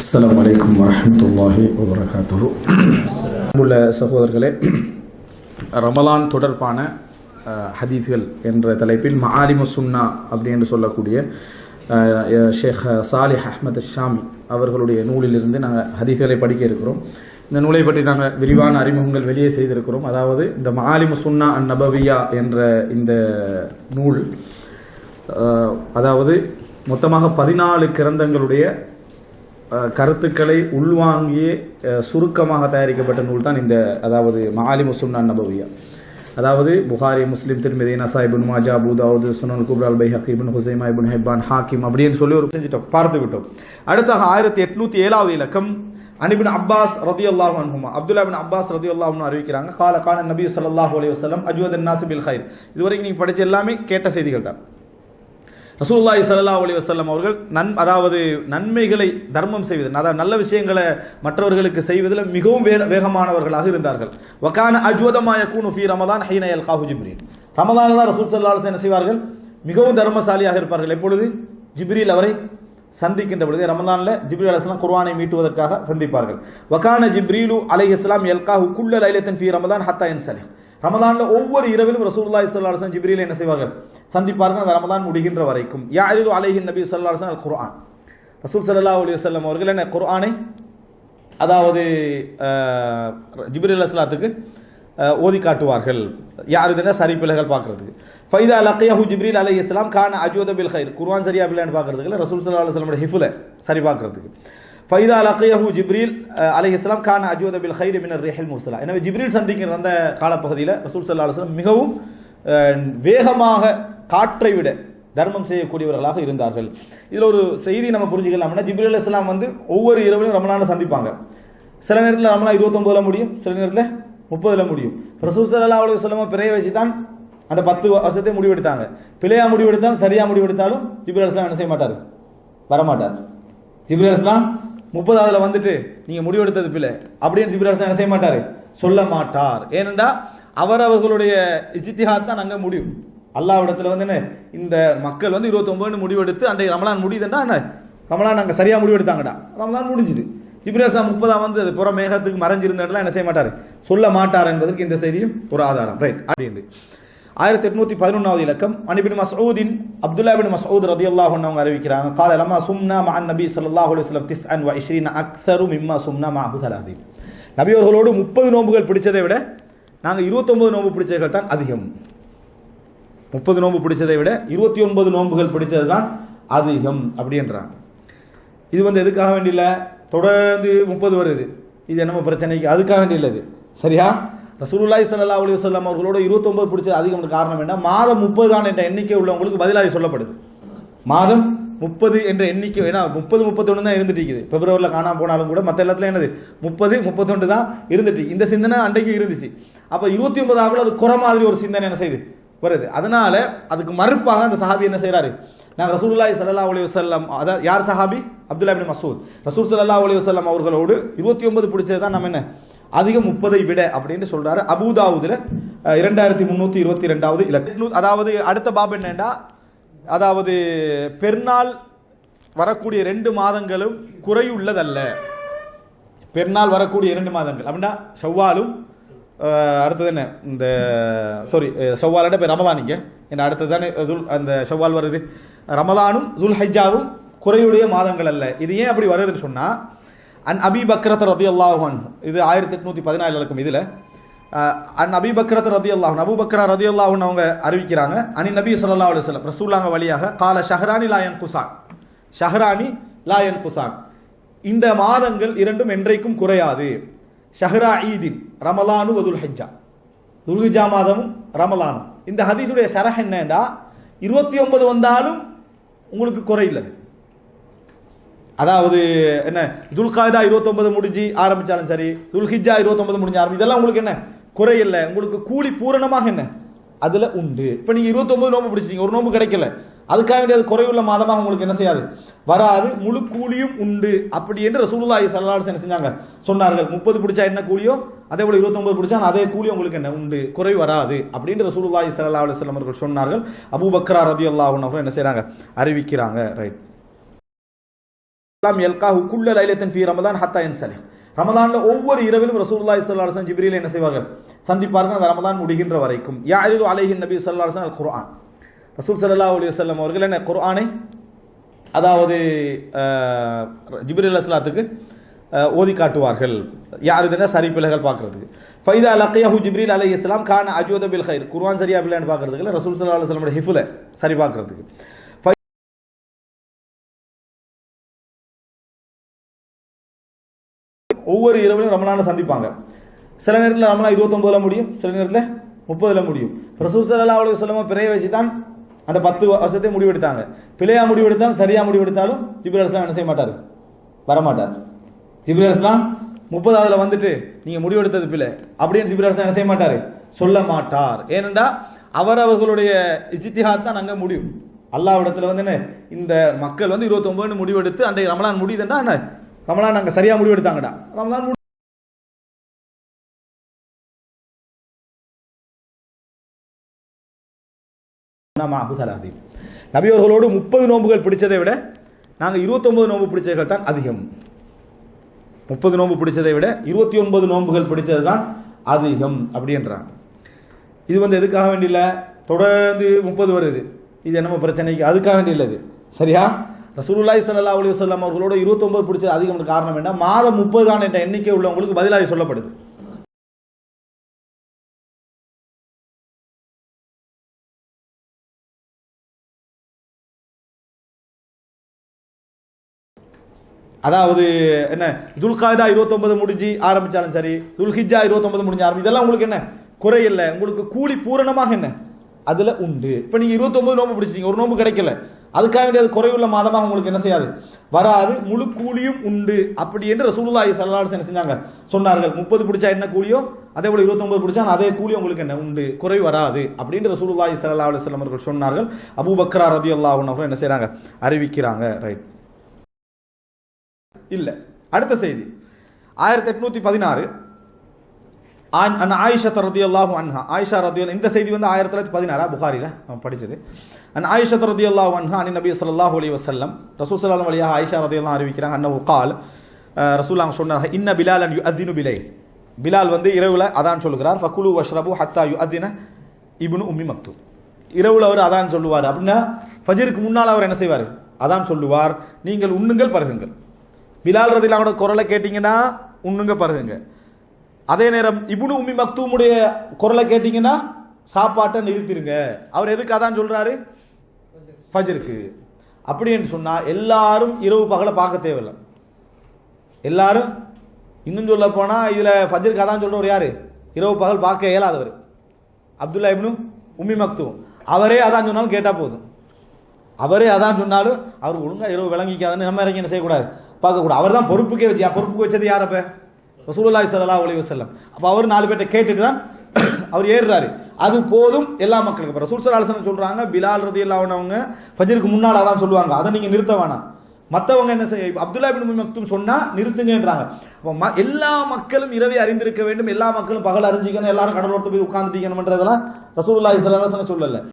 அஸ்லாம் வலைக்கம் வரமத்துல்லாஹி வபரகாத்துஹு. உள்ள சகோதரர்களே ரமலான் தொடர்பான அஹ், ஹதீஸ்கள் என்ற தலைப்பில் மஆலிமு சுன்னா அப்படி என்று சொல்லக்கூடிய ஷேக் சாலிஹ் அஹ்மத் ஷாமி அவர்களுடைய நூலிலிருந்து நாங்கள் ஹதீஸ்களை படிக்க இருக்கிறோம். இந்த நூலை பற்றி நாங்கள் விரிவான அறிமுகங்கள் வெளியே செய்திருக்கிறோம். அதாவது இந்த மஆலிமு சுன்னா அன் நபவியா என்ற இந்த நூல் அதாவது மொத்தமாக பதினாலு கிரந்தங்களுடைய கருத்துக்களை உள்வாங்கியே சுருக்கமாக தயாரிக்கப்பட்ட நூல் தான் இந்த அதாவது மகாலி முஸ்லிம் நபவியா. அதாவது புகாரி முஸ்லீம் திருமதி நசா மாஜா பூதாவது சுனல் குப்ரால் பை ஹக்கீபின் ஹுசைமா இபுன் ஹைபான் ஹாக்கிம் அப்படின்னு சொல்லி ஒரு செஞ்சுட்டோம் பார்த்து விட்டோம். அடுத்தாக ஆயிரத்தி எட்நூத்தி ஏழாவது இலக்கம் அனிபின் அப்பாஸ் ரதி அல்லாஹ் அன்ஹுமா. அப்துல்லா பின் அப்பாஸ் ரதி அல்லாஹ்னு அறிவிக்கிறாங்க கால கான நபி ஸல்லல்லாஹு அலி வசலம் அஜுவத் நாசிபில் ஹைர் இதுவரைக்கும் நீங்கள் படித்த எல்லாமே கேட்ட செய்திகள் தான். ரசூல்லாய் சல்லா அலி வசல்லம் அவர்கள் நன் அதாவது நன்மைகளை தர்மம் செய்வது அதாவது நல்ல விஷயங்களை மற்றவர்களுக்கு செய்வதில் மிகவும் வே வேகமானவர்களாக இருந்தார்கள். வகான அஜ்வதமாய கூனு ஃபீ ரமதான் ஹைன யல்காஹு ஜிப்ரீன் ரமதானில் தான் ரசூல் சல்லா அலைஹி என்ன செய்வார்கள்? மிகவும் தர்மசாலியாக இருப்பார்கள். எப்பொழுது? ஜிப்ரீல் அவரை சந்திக்கின்ற பொழுது ரமதானில் ஜிப்ரீல் அலைஹிஸ்ஸலாம் குர்வானை மீட்டுவதற்காக சந்திப்பார்கள். வக்கான ஜிப்ரீலு அலை இஸ்லாம் எல்காஹு குல்ல லைலத்தின் ஃபீ ரமதான் ஹத்தா யன்சலிஹ். ரமதானில் ஒவ்வொரு இரவிலும் ரசூலுல்லாஹி ஸல்லல்லாஹு அலைஹி ஜிப்ரீல் என்ன செய்வார்கள்? சந்திப்பார்கள். அந்த ரமதான் முடிகின்ற வரைக்கும். யாரிது அலைஹி நபி ஸல்லல்லாஹு அல் குர்ஆன் ரசூல் சல்லா அலி வல்லம் அவர்கள் என்ன குர்ஆனை அதாவது ஜிப்ரி அல்லாத்துக்கு ஓதி காட்டுவார்கள். யார் இதுனா சரி பிள்ளைகள் பார்க்கறதுக்கு. ஃபைதா லக்கியஹு ஜிப்ரீல் அலி இஸ்லாம் கான் அஜோத பில் ஹைர் குர்ஆன் சரியா பிள்ளைன்னு பார்க்கறதுக்கு ரசூல் ஸல்லல்லாஹு அலுவலமோட ஹிஃபில் ஹிஃபுல சரி பார்க்கறதுக்கு. ஃபைதா லக்கையஹு ஜிப்ரீல் அஹ், இஸ்லாம் கான அஜ்வத பில் ஹைர் மினர் ரிஹில் முர்சலா எனவே ஜிப்ரீல் சந்திக்கிற அந்த காலப்பகுதியில் ரசூல் சல்லா அலுவலம் மிகவும் வேகமாக காற்றை விட தர்மம் செய்யக்கூடியவர்களாக இருந்தார்கள். இதில் ஒரு செய்தி நம்ம புரிஞ்சுக்கலாம்னா ஜிப்ரீல் இஸ்லாம் வந்து ஒவ்வொரு இரவிலும் ரமலான சந்திப்பாங்க. சில நேரத்தில் ரமலான் இருபத்தொன்பதுல முடியும் சில நேரத்தில் முப்பதில் முடியும். ரசூல் சல்லா அலைஹி வஸல்லம் பிறைய வச்சு தான் அந்த பத்து வருஷத்தை முடிவெடுத்தாங்க. பிழையா முடிவெடுத்தாலும் சரியா முடிவெடுத்தாலும் ஜிப்ரீல் அலைஹிஸ்ஸலாம் என்ன செய்ய மாட்டார்? வரமாட்டார். ஜிப்ரீல் அலைஹிஸ்ஸலாம் முப்பதாவதுல வந்துட்டு நீங்க முடிவெடுத்தது பிள்ளை அப்படின்னு ஜிப்ரீல் என்ன செய்ய மாட்டார் சொல்ல மாட்டார் ஏனென்றா அவர் அவர்களுடைய இஜ்திஹாத் தான் நாங்கள் முடியும் அல்லாவிடத்தில் வந்து என்ன இந்த மக்கள் வந்து இருபத்தொன்பதுன்னு முடிவெடுத்து அன்றைக்கு ரமலான் முடியுதுன்னா என்ன? ரமலான் அங்கே சரியாக முடிவெடுத்தாங்கடா. ரமலான் முடிஞ்சுது. ஜிப்ரேசா முப்பதாம் வந்து அது புற மேகத்துக்கு மறைஞ்சிருந்த இடத்துல என்ன செய்ய மாட்டார் சொல்ல மாட்டார் என்பதற்கு இந்த செய்தியும் ஒரு ஆதாரம். ரைட் அப்படின்னு ஆயிரத்தி எட்நூத்தி பதினொன்றாவது இலக்கம். அனிபின் மசூதின் அப்துல்லா பின் மசூத் ரதி அல்லாஹ் அவங்க அறிவிக்கிறாங்க. கால லமா சும்னா மஹன் நபி சல்லாஹ் அலுவலம் திஸ் அன் வ இஷ்ரீன அக்ஸரு மிம்மா சும்னா மஹு சலாதி நபி அவர்களோடு முப்பது நோன்புகள் பிடிச்சதை விட நாங்கள் இருபத்தொன்பது நோன்பு பிடிச்சவர்கள் தான் அதிகம். முப்பது நோன்பு பிடிச்சதை விட இருபத்தி ஒன்பது நோன்புகள் பிடிச்சது தான் அதிகம் அப்படின்றாங்க. இது வந்து எதுக்காக வேண்டியில்லை? தொடர்ந்து முப்பது வருது. இது என்னமோ பிரச்சனைக்கு அதுக்காக வேண்டியது இல்லை சரியா? ரசூலுல்லாய் சல்லா அலி வஸல்லம் அவர்களோட 29 பிடிச்சது அதிகம் காரணம் என்ன? மாதம் முப்பது தான் என்ற எண்ணிக்கை உள்ளவங்களுக்கு பதிலாக சொல்லப்படுது. மாதம் முப்பது என்ற எண்ணிக்கை ஏன்னா முப்பது முப்பத்தொன்று தான் இருந்துட்டு இருக்குது. பிப்ரவரியில் காணாமல் போனாலும் கூட மற்ற எல்லாத்துலையும் என்னது? முப்பது முப்பத்தொன்று தான் இருந்துட்டு இந்த சிந்தனை அன்றைக்கு இருந்துச்சு. அப்போ இருபத்தி ஒன்பது ஆகல ஒரு குறை மாதிரி ஒரு சிந்தனை என்ன செய்யுது? வருது. அதனால அதுக்கு மறுப்பாக அந்த சஹாபி என்ன செய்கிறாரு நாங்கள் ரசூல்லாய் சல்லா அலி வஸல்லம் அதாவது யார் சஹாபி? அப்துல்லா இப்னு மசூத். ரசூல் சல்லா அலி வஸல்லம் அவர்களோடு இருபத்தி ஒன்பது பிடிச்சது தான் நம்ம என்ன? அதிகம் முப்பதை விட அப்படின்னு சொல்றாரு. அபுதாவுதுல இரண்டாயிரத்தி முந்நூற்றி இருபத்தி ரெண்டாவது இலக்கு. அதாவது அடுத்த பாப் என்னன்னா அதாவது பெருநாள் வரக்கூடிய ரெண்டு மாதங்களும் குறையுள்ளதல்ல. பெருநாள் வரக்கூடிய இரண்டு மாதங்கள். அப்படின்னா செவ்வாலும் அடுத்தது என்ன? இந்த சாரி ஷவ்வாலோட இப்போ ரமதானிங்க என்ன அடுத்தது தானே துல் அந்த செவ்வால் வருது. ரமதானும் துல் ஹஜ்ஜாவும் குறையுடைய மாதங்கள் அல்ல. இது ஏன் அப்படி வருதுன்னு சொன்னால் அன் அபி பக்ரத் ரதி அல்லாஹன் இது ஆயிரத்தி எட்நூத்தி பதினாலு இருக்கும் இதில் அன் அபி பக்ரத் ரதி அல்லாஹன் அபு பக்ரா ரதி அல்லாஹன் அவங்க அறிவிக்கிறாங்க அனி நபி சொல்லா அலி வஸல்லம் ரசூலாங்க வழியாக கால ஷஹரானி லாயன் குசான் ஷஹரானி லாயன் குசான் இந்த மாதங்கள் இரண்டும் என்றைக்கும் குறையாது ஷஹ்ரா ஈதின் ரமலானு வதுல் ஹஜ்ஜா துல்ஹிஜா மாதமும் ரமலானும் இந்த ஹதீஸுடைய ஷரஹ் என்னன்னா இருபத்தி ஒன்பது வந்தாலும் உங்களுக்கு குறையில்லது அதாவது என்ன? துல்காய்தா இருபத்தொன்பது முடிஞ்சு ஆரம்பித்தாலும் சரி துல்ஹிஜா இருபத்தொன்பது முடிஞ்சு ஆரம்பி இதெல்லாம் உங்களுக்கு என்ன? குறையில்ல உங்களுக்கு கூலி பூரணமாக என்ன? அதில் உண்டு. இப்போ நீங்கள் இருபத்தொம்பது நோம்பு பிடிச்சிங்க ஒரு நோம்பு கிடைக்கல. அதுக்காக வேண்டிய அது குறைவுள்ள மாதமாக உங்களுக்கு என்ன செய்யாது? வராது. முழு கூலியும் உண்டு. அப்படி என்று ரசூலுல்லாஹி சல்லாஸ் என்ன செஞ்சாங்க. சொன்னார்கள். முப்பது பிடிச்சா என்ன கூலியோ? அதே போல் இருபத்தொம்பது பிடிச்சா அதே கூலி உங்களுக்கு என்ன? உண்டு. குறை வராது. அப்படின்னு ரசூலுல்லாஹி ஸல்லல்லாஹு அலுவலம் அவர்கள் சொன்னார்கள். ரதி ரதியல்லாஹு அவர்கள் என்ன செய்கிறாங்க அறிவிக்கிறாங்க. ரைட். எல்லாம் எல்காஹு குல்ல லைலத்தின் ஃபி ரமதான் ஹத்தா இன்சலிஹ் ரமதானில் ஒவ்வொரு இரவிலும் ரசூல்லா சல்லாஹன் அலைஹி என்ன செய்வார்கள்? சந்திப்பார்கள். அந்த ரமதான் முடிகின்ற வரைக்கும். யாரிது அலைஹின் நபி சல்லாஹன் அல் குர்ஆன் ரசூல் சல்லா அலி வல்லம் அவர்கள் என்ன குர்ஆனை அதாவது அஹ், அல்லாத்துக்கு ஓதி காட்டுவார்கள். யார் இதுனா சரி பிள்ளைகள் பார்க்கறதுக்கு. ஃபைதா லக்கையாஹு ஜிப்ரீல் அலி இஸ்லாம் கான அஜோத பில் ஹைர் குர்ஆன் சரியா பிள்ளைன்னு பார்க்கறதுக்கு இல்லை. ரசூல் ஸல்லல்லாஹு அலுவலமோட ஹிஃபுல சரி பார்க்கறதுக்கு. ஒவ்வொரு இரவிலும் ரமலானை சந்திப்பாங்க. சில நேரத்தில் ரமலான் இருபத்தொம்போதில் முடியும் சில நேரத்தில் முப்பதுல முடியும். ரசூல் சல்லா அலுவலி சொல்லமா பிறைய வச்சு தான் அந்த பத்து வருஷத்தையும் முடிவெடுத்தாங்க. பிழையா முடிவெடுத்தாலும் சரியா முடிவெடுத்தாலும் ஜிபிர் அலிஸ்லாம் என்ன செய்ய மாட்டார்? வரமாட்டார். ஜிபிர் அலிஸ்லாம் முப்பதாவதுல வந்துட்டு நீங்க முடிவெடுத்தது பிழை. அப்படின்னு ஜிபிர் என்ன செய்ய மாட்டார்? சொல்ல மாட்டார். ஏனென்றா அவர் அவர்களுடைய இஜித்திஹாத் தான் அங்கே முடியும். அல்லாவிடத்தில் வந்து என்ன இந்த மக்கள் வந்து இருபத்தொம்பதுன்னு முடிவெடுத்து அன்றைய ரமலான் முடியுதுன்னா என்ன? ரமலான் நாங்கள் சரியா முடிவெடுத்தாங்கடா. ரமலான் முடி- நாம முப்பது நோன்புகள் பிடிச்சதை விட நாங்கள் இருபத்தொன்பது நோன்பு பிடிச்சவர்கள் தான் அதிகம். முப்பது நோன்பு பிடிச்சதை விட இருபத்தி ஒன்பது நோன்புகள் பிடிச்சது தான் அதிகம் அப்படின்றாங்க இது வந்து எதுக்காக வேண்டியில்ல? தொடர்ந்து முப்பது வருது. இது என்னமோ பிரச்சனைக்கு அதுக்காக வேண்டி இல்லை சரியா? ரசூலுல்லாய் சல்லா அலி வஸல்லம் அவர்களோட இருபத்தொம்பது பிடிச்ச அதிகம் காரணம் என்ன? மாதம் முப்பது தான் என்ற எண்ணிக்கை உள்ளவங்களுக்கு பதிலாக சொல்லப்படுது. அதாவது என்ன? துல்காதா இருபத்தொன்பது முடிஞ்சு ஆரம்பிச்சாலும் சரி துல்ஹிஜா இருபத்தொன்பது முடிஞ்சு ஆரம்பி இதெல்லாம் உங்களுக்கு என்ன? குறை இல்லை. உங்களுக்கு கூலி பூரணமாக என்ன? அதுல உண்டு. இப்போ நீங்க இருபத்தொன்பது நோம்பு பிடிச்சிட்டீங்க. ஒரு நோம்பு கிடைக்கல. அதுக்காக வேண்டிய அது குறையுள்ள மாதமாக உங்களுக்கு என்ன செய்யாது? வராது. முழு கூலியும் உண்டு. அப்படி என்று ரசூலுல்லாஹி ஸல்லல்லாஹு என்ன செஞ்சாங்க. சொன்னார்கள் முப்பது பிடிச்சா என்ன கூலியோ? அதே போல இருபத்தொன்பது பிடிச்சா அதே கூலி உங்களுக்கு என்ன? உண்டு. குறை வராது. அப்படின்ற ரசூலுல்லாஹி ஸல்லல்லாஹு அலைஹி அவர்கள் சொன்னார்கள். அபு பக்ரா ரதி அன்ஹு என்ன செய்கிறாங்க அறிவிக்கிறாங்க. ரைட். இல்லை. அடுத்த செய்தி. ஆயிரத்தி எட்நூத்தி பதினாறு அன் ஆயிஷா ரதியல்லாஹு அன்ஹா. ஆயிஷா ரதியல் இந்த செய்தி வந்து ஆயிரத்தி தொள்ளாயிரத்தி பதினாறா? புகாரியில் நம்ம படிச்சது. அன் ஆயிஷா ரதியல்லாஹு அன்ஹா அனி நபி ஸல்லல்லாஹு அலி வசல்லம் ரசூல் வழியாக ஆயிஷா ரதியல்லாஹு அறிவிக்கிறாங்க. அன்னஹு கால் ரசூலுல்லாஹ் சொன்னாங்க இன்ன பிலால் அண்ட் அதினு பிலை பிலால் வந்து இரவில் அதான் சொல்லுகிறார். ஃபக்குலு வஷ்ரபு ஹத்தா அதின இபுனு உம்மி மக்து இரவில் அவர் அதான் சொல்லுவார். அப்படின்னா ஃபஜருக்கு முன்னால் அவர் என்ன செய்வார்? அதான் சொல்லுவார். நீங்கள் உண்ணுங்கள் பருகுங்கள். பிலால் ரதிலாவோட குரலை கேட்டிங்கன்னா உண்ணுங்க பருகுங்க அதே நேரம் இபுனு உம்மி மக்தூமுடைய குரலை கேட்டீங்கன்னா சாப்பாட்டை நிறுத்திடுங்க அவர் எதுக்கு அதான் சொல்கிறாரு ஃபஜருக்கு. அப்படின்னு சொன்னால் எல்லாரும் இரவு பகலை பார்க்க தேவையில்லை. எல்லாரும் இன்னும் சொல்ல போனால் இதில் ஃபஜருக்கு அதான் சொல்கிறவர் யார்? இரவு பகல் பார்க்க இயலாதவர். அப்துல்லா இப்னு உம்மி மக்தூம். அவரே அதான் சொன்னாலும் கேட்டால் போதும். அவரே அதான் சொன்னாலும் அவர் ஒழுங்காக இரவு விளங்கிக்காதுன்னு நம்ம இறங்கி என்ன செய்யக்கூடாது? பார்க்கக்கூடாது. அவர் தான் பொறுப்புக்கே வச்சு பொறுப்புக்கு வச்சது யார் அப்போ? ரசூலுல்லாஹி ஸல்லல்லாஹு அலைஹி வஸல்லம். அப்போ அவர் நாலு பேர்ட்ட கேட்டுட்டு தான் அவர் ஏறுறாரு. அது போதும் எல்லா மக்களுக்கும். இப்போ ரசூல் சலாசனம் சொல்கிறாங்க பிலால் ரதி அன்ஹு ஃபஜருக்கு முன்னால் அதான் சொல்லுவாங்க. அதை நீங்கள் நிறுத்த வேணாம். மற்றவங்க என்ன செய்ய அப்துல்லா பின் மக்தும் சொன்னால் நிறுத்துங்கன்றாங்க. அப்போ ம- எல்லா மக்களும் இரவை அறிந்திருக்க வேண்டும். எல்லா மக்களும் பகல் அறிஞ்சிக்கணும். எல்லாரும் கடலோரத்து போய் உட்காந்துட்டீங்கன்னுன்றதெல்லாம் ரசூலுல்லாஹி ஸல்லல்லாஹு சொல்லலை.